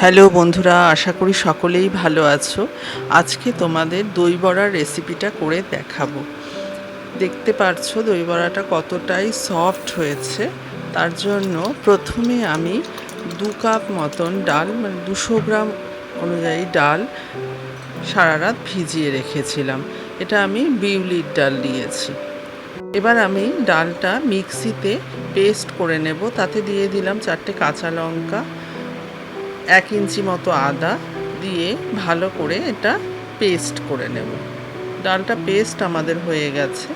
Hello বন্ধুরা, আশা করি সকলেই ভালো আছো। আজকে তোমাদের দই বড়ার রেসিপিটা করে দেখাবো। দেখতে পারছ দই বড়াটা কতটাই সফট হয়েছে। তার জন্য প্রথমে আমি দু কাপ মতন ডাল মানে দুশো গ্রাম অনুযায়ী ডাল সারা রাত ভিজিয়ে রেখেছিলাম। এটা আমি বিউলির ডাল দিয়েছি। এবার আমি ডালটা মিক্সিতে পেস্ট করে নেব। তাতে দিয়ে দিলাম চারটে কাঁচা লঙ্কা এক ইঞ্চি মতো আদা দিয়ে ভালো করে এটা পেস্ট করে নেব। ডালটা পেস্ট আমাদের হয়ে গেছে।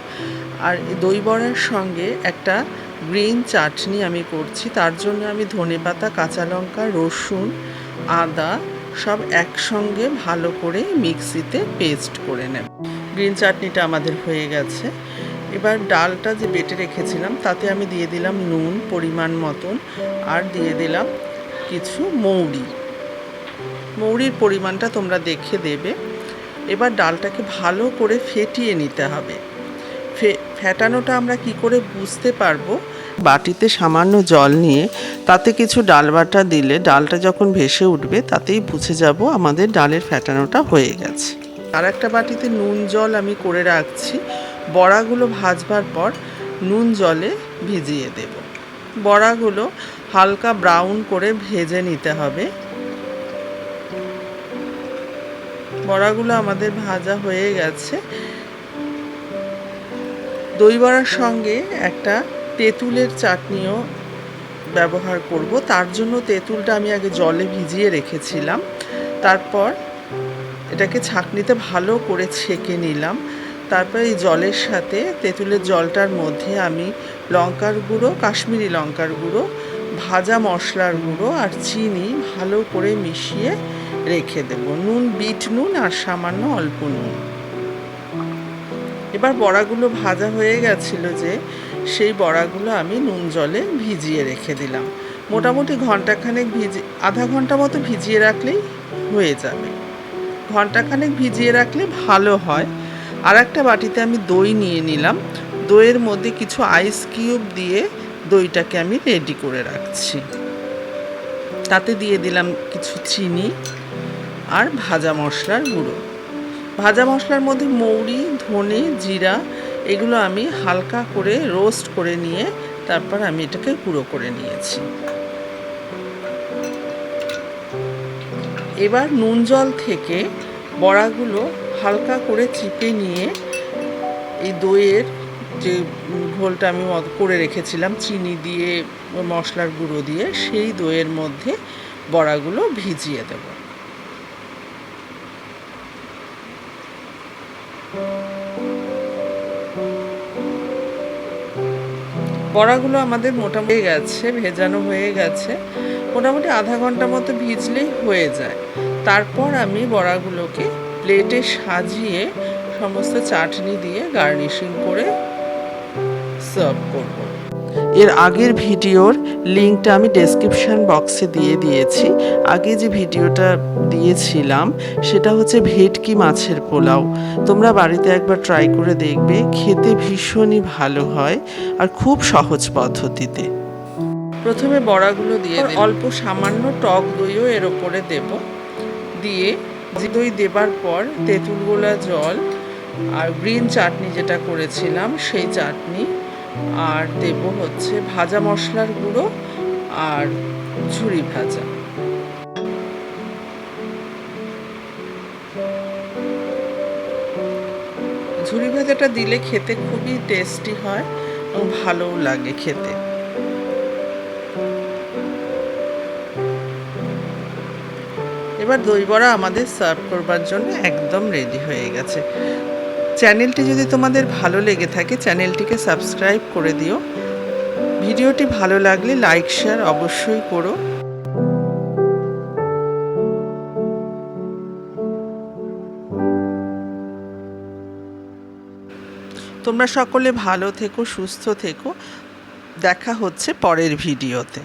আর দই বড়ার সঙ্গে একটা গ্রিন চাটনি আমি করছি। তার জন্য আমি ধনেপাতা, কাঁচা লঙ্কা, রসুন, আদা সব একসঙ্গে ভালো করে মিক্সিতে পেস্ট করে নেব। গ্রিন চাটনিটা আমাদের হয়ে গেছে। এবার ডালটা যে বেটে রেখেছিলাম, তাতে আমি দিয়ে দিলাম নুন পরিমাণ মতন। আর দিয়ে দিলাম কিছু মৌরি। মৌরির পরিমাণটা তোমরা দেখে দেবে। এবার ডালটাকে ভালো করে ফেটিয়ে নিতে হবে। ফেটানোটা আমরা কি করে বুঝতে পারব? বাটিতে সামান্য জল নিয়ে তাতে কিছু ডাল বাটা দিলে ডালটা যখন ভেসে উঠবে, তাতেই বুঝে যাব আমাদের ডালের ফেটানোটা হয়ে গেছে। আর একটা বাটিতে নুন জল আমি করে রাখছি। বড়াগুলো ভাজবার পর নুন জলে ভিজিয়ে দেব। বড়াগুলো হালকা ব্রাউন করে ভেজে নিতে হবে। বড়াগুলো আমাদের ভাজা হয়ে গেছে। দই বড়ার সঙ্গে একটা তেঁতুলের চাটনিও ব্যবহার করব। তার জন্য তেঁতুলটা আমি আগে জলে ভিজিয়ে রেখেছিলাম। তারপর এটাকে ছাঁকনিতে ভালো করে ছেঁকে নিলাম। তারপর এই জলের সাথে তেঁতুলের জলটার মধ্যে আমি লঙ্কার গুঁড়ো, কাশ্মীরি লঙ্কার গুঁড়ো ভাজা মশলার গুঁড়ো আর চিনি ভালো করে মিশিয়ে রেখে দেব। নুন, বিট নুন আর সামান্য অল্প নুন। এবার বড়াগুলো ভাজা হয়ে গেছিল যে, সেই বড়াগুলো আমি নুন জলে ভিজিয়ে রেখে দিলাম। মোটামুটি ঘন্টাখানেক ভিজি, আধা ঘণ্টা মতো ভিজিয়ে রাখলেই হয়ে যাবে। ঘন্টাখানেক ভিজিয়ে রাখলে ভালো হয়। আর একটা বাটিতে আমি দই নিয়ে নিলাম। দইয়ের মধ্যে কিছু আইস কিউব দিয়ে দইটাকে আমি রেডি করে রাখছি। তাতে দিয়ে দিলাম কিছু চিনি আর ভাজা মশলার গুঁড়ো। ভাজা মশলার মধ্যে মৌরি, ধনে, জিরা এগুলো আমি হালকা করে রোস্ট করে নিয়ে তারপর আমি এটাকে গুঁড়ো করে নিয়েছি। এবার নুন জল থেকে বড়াগুলো হালকা করে চিপে নিয়ে এই দইয়ের যে ঘোলটা আমি করে রেখেছিলাম, চিনি দিয়ে মশলার গুঁড়ো দিয়ে, সেই দইয়ের মধ্যে বড়াগুলো ভিজিয়ে দেব। বড়াগুলো আমাদের মোটামুটি গেছে, ভেজানো হয়ে গেছে। মোটামুটি আধা ঘণ্টা মতো ভিজলেই হয়ে যায়। তারপর আমি বড়াগুলোকে প্লেটে সাজিয়ে সমস্ত চাটনি দিয়ে গার্নিশিং করে সার্ভ করব। এর আগের ভিডিওর লিঙ্কটা আমি ডেসক্রিপশন বক্সে দিয়ে দিয়েছি। আগে যে ভিডিওটা দিয়েছিলাম সেটা হচ্ছে ভেটকি মাছের পোলাও। তোমরা বাড়িতে একবার ট্রাই করে দেখবে খেতে ভীষণই ভালো হয় আর খুব সহজ পদ্ধতিতে। প্রথমে বড়াগুলো দিয়ে অল্প সামান্য টক দইও এর ওপরে দেব। দিয়ে দই দেবার পর তেঁতুল গোলা জল আর গ্রিন চাটনি যেটা করেছিলাম সেই চাটনি আর দেব হচ্ছে ভাজা মশলার গুঁড়ো আর ঝুরি ভাজা। ঝুরি ভাজাটা দিলে খেতে খুবই টেস্টি হয় এবং ভালোও লাগে খেতে। এবার দই বড়া আমাদের সার্ভ করবার জন্য একদম রেডি হয়ে গেছে। চ্যানেলটি যদি তোমাদের ভালো লেগে থাকে, চ্যানেলটিকে সাবস্ক্রাইব করে দিও। ভিডিওটি ভালো লাগলে লাইক, শেয়ার অবশ্যই করো। তোমরা সকলে ভালো থেকো, সুস্থ থেকো। দেখা হচ্ছে পরের ভিডিওতে।